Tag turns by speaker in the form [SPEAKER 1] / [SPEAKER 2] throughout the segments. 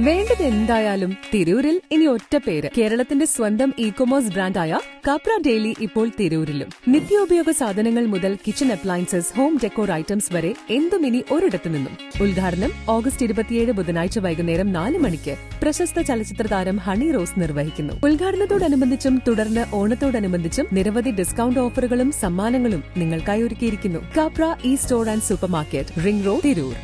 [SPEAKER 1] വേണ്ടത് എന്തായാലും തിരൂരിൽ ഇനി ഒറ്റ പേര്. കേരളത്തിന്റെ സ്വന്തം ഇ കൊമേഴ്സ് ബ്രാൻഡായ കപ്ര ഡെയിലി ഇപ്പോൾ തിരൂരിലും. നിത്യോപയോഗ സാധനങ്ങൾ മുതൽ kitchen appliances home decor items വരെ എന്തും ഇനി ഒരിടത്തു നിന്നും. ഉദ്ഘാടനം ഓഗസ്റ്റ് ഇരുപത്തിയേഴ് ബുധനാഴ്ച വൈകുന്നേരം നാല് മണിക്ക് പ്രശസ്ത ചലച്ചിത്ര താരം ഹണി റോസ് നിർവഹിക്കുന്നു. ഉദ്ഘാടനത്തോടനുബന്ധിച്ചും തുടർന്ന് ഓണത്തോടനുബന്ധിച്ചും നിരവധി ഡിസ്കൌണ്ട് ഓഫറുകളും സമ്മാനങ്ങളും നിങ്ങൾക്കായി ഒരുക്കിയിരിക്കുന്നു. Kapra e store and supermarket ring road Tirur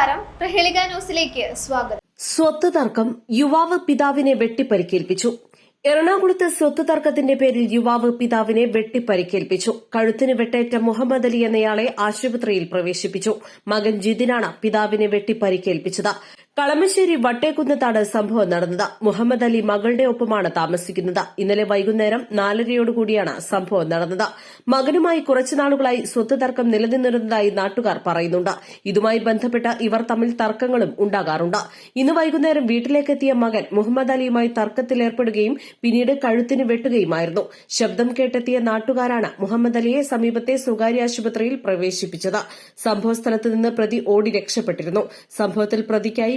[SPEAKER 2] നമസ്കാരം. പ്രഹേളിക ന്യൂസിലേക്ക് സ്വാഗതം.
[SPEAKER 3] സ്വത്ത് തർക്കം യുവാവ് പിതാവിനെ വെട്ടിപ്പരിക്കേൽപ്പിച്ചു. എറണാകുളത്ത് സ്വത്ത് തർക്കത്തിന്റെ പേരിൽ യുവാവ് പിതാവിനെ വെട്ടിപ്പരിക്കേൽപ്പിച്ചു. കഴുത്തിന് വെട്ടേറ്റ മുഹമ്മദ് അലി എന്നയാളെ ആശുപത്രിയിൽ പ്രവേശിപ്പിച്ചു. മകൻ ജിതിനാണ് പിതാവിനെ വെട്ടിപ്പരിക്കേൽപ്പിച്ചത്. കളമശ്ശേരി വട്ടേക്കുന്നത്താണ് സംഭവം നടന്നത്. മുഹമ്മദ് അലി മകളുടെ ഒപ്പമാണ് താമസിക്കുന്നത്. ഇന്നലെ വൈകുന്നേരം നാലരയോടുകൂടിയാണ് സംഭവം നടന്നത്. മകനുമായി കുറച്ചുനാളുകളായി സ്വത്ത് തർക്കം നിലനിന്നിരുന്നതായി നാട്ടുകാർ പറയുന്നുണ്ട്. ഇതുമായി ബന്ധപ്പെട്ട് ഇവർ തമ്മിൽ തർക്കങ്ങളും ഉണ്ടാകാറുണ്ട്. ഇന്ന് വൈകുന്നേരം വീട്ടിലേക്കെത്തിയ മകൻ മുഹമ്മദ് അലിയുമായി തർക്കത്തിലേർപ്പെടുകയും പിന്നീട് കഴുത്തിന് വെട്ടുകയുമായിരുന്നു. ശബ്ദം കേട്ടെത്തിയ നാട്ടുകാരാണ് മുഹമ്മദ് അലിയെ സമീപത്തെ സ്വകാര്യ ആശുപത്രിയിൽ പ്രവേശിപ്പിച്ചത്. സംഭവസ്ഥലത്ത് നിന്ന് പ്രതി ഓടി രക്ഷപ്പെട്ടിരുന്നു. സംഭവത്തിൽ പ്രതിക്കായി